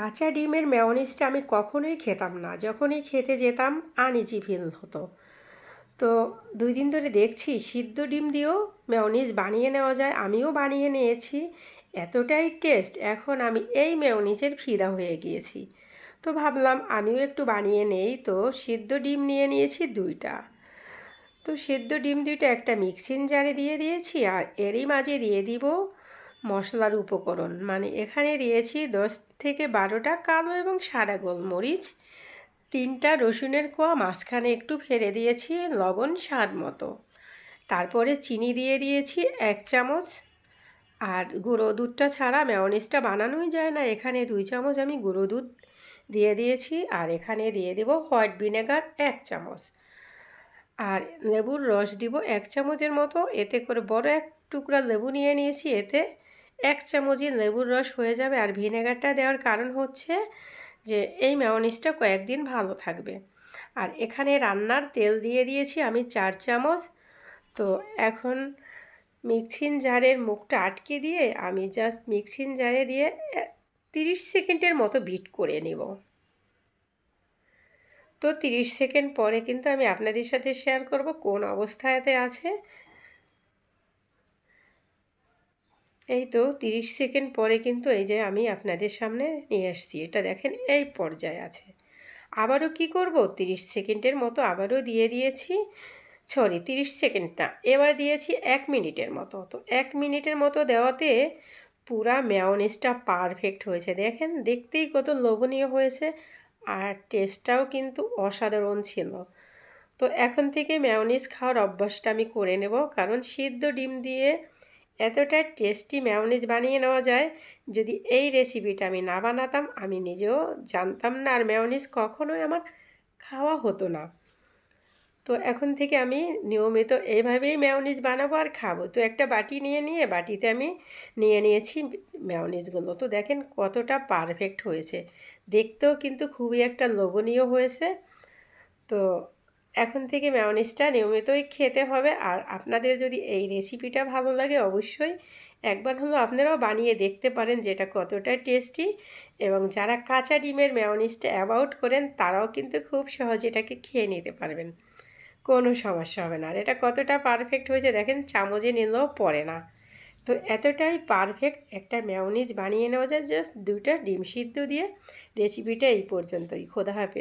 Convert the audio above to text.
কাঁচা ডিমের মেয়নিজটা আমি কখনোই খেতাম না। যখনই খেতে যেতাম আনইজি ফিল হতো। তো দুই দিন ধরে দেখছি, সিদ্ধ ডিম দিয়েও মেয়নিজ বানিয়ে নেওয়া যায়, আমিও বানিয়ে নিয়েছি। এতটাই টেস্ট এখন আমি এই মেয়নিজের ফিদা হয়ে গিয়েছি। তো ভাবলাম, আমিও একটু বানিয়ে নেই তো সিদ্ধ ডিম নিয়ে নিয়েছি দুইটা। তো সিদ্ধ ডিম দুইটা একটা মিক্সিং জারে দিয়ে দিয়েছি আর এরই মাঝে দিয়ে দিব মশলার উপকরণ। মানে এখানে দিয়েছি দশ থেকে বারোটা কালো এবং সাদা গোলমরিচ, তিনটা রসুনের কোয়া, মাঝখানে একটু ফেলে দিয়েছি লবণ স্বাদ মতো। তারপরে চিনি দিয়ে দিয়েছি এক চামচ। আর গুঁড়ো দুধটা ছাড়া মেয়নিজটা বানানোই যায় না। এখানে দুই চামচ আমি গুঁড়ো দুধ দিয়ে দিয়েছি আর এখানে দিয়ে দেব হোয়াইট ভিনেগার এক চামচ। আর লেবুর রস দিব এক চামচের মতো। এতে করে বড় এক টুকরা লেবু নিয়ে নিয়েছি। এতে এক চামচই লেবুর রস হয়ে যাবে আর ভিনেগারটা দেওয়ার কারণ হচ্ছে যে এই মেয়নিজটা কয়েকদিন ভালো থাকবে। আর এখানে রান্নার তেল দিয়ে দিয়েছি আমি চার চামচ। তো এখন মিক্সিং জারের মুখটা আটকে দিয়ে আমি জাস্ট মিক্সিং জারে দিয়ে তিরিশ সেকেন্ডের মতো বিট করে নেব। তো তিরিশ সেকেন্ড পরে কিন্তু আমি আপনাদের সাথে শেয়ার করব কোন অবস্থাতে আছে। এই তো তিরিশ সেকেন্ড পরে কিন্তু এই যে আমি আপনাদের সামনে নিয়ে আসছি। এটা দেখেন, এই পর্যায়ে আছে। আবারও কি করব? তিরিশ সেকেন্ডের মতো আবারও দিয়ে দিয়েছি। সরি তিরিশ সেকেন্ড না এবার দিয়েছি এক মিনিটের মতো। তো এক মিনিটের মতো দেওয়াতে পুরা মেয়নিজটা পারফেক্ট হয়েছে। দেখেন, দেখতেই কত লোভনীয় হয়েছে। আর টেস্টটাও কিন্তু অসাধারণ ছিল। তো এখন থেকে মেয়নিজ খাওয়ার অভ্যাসটা আমি করে নেব। কারণ সিদ্ধ ডিম দিয়ে এতটা টেস্টি ম্যাওনিজ বানিয়ে নেওয়া যায়, যদি এই রেসিপিটা আমি না বানাতাম, আমি নিজেও জানতাম না আর ম্যাওনিজ কখনোই আমার খাওয়া হতো না। তো এখন থেকে আমি নিয়মিত এইভাবেই ম্যাওনিজ বানাবো আর খাব। তো একটা বাটি নিয়ে নিয়ে, বাটিতে আমি নিয়ে নিয়েছি ম্যাওনিজগুলো। তো দেখেন কতটা পারফেক্ট হয়েছে। দেখতেও কিন্তু খুবই একটা লোভনীয় হয়েছে। তো এখন থেকে ম্যাওনিজটা নিয়মিতই খেতে হবে। আর আপনাদের যদি এই রেসিপিটা ভালো লাগে অবশ্যই একবার হলো আপনারাও বানিয়ে দেখতে পারেন যেটা কতটা টেস্টি এবং যারা কাঁচা ডিমের ম্যাওনিজটা অ্যাভয়েড করেন তারাও কিন্তু খুব সহজে এটাকে খেয়ে নিতে পারবেন। কোনো সমস্যা হবে না। আর এটা কতটা পারফেক্ট হয়েছে দেখেন চামচে নিলেও পড়ে না। তো এতটাই পারফেক্ট একটা ম্যাওনিজ বানিয়ে নেওয়া যায় জাস্ট দুইটা ডিম সিদ্ধ দিয়ে রেসিপিটা এই পর্যন্তই। খোদা হাফেজ।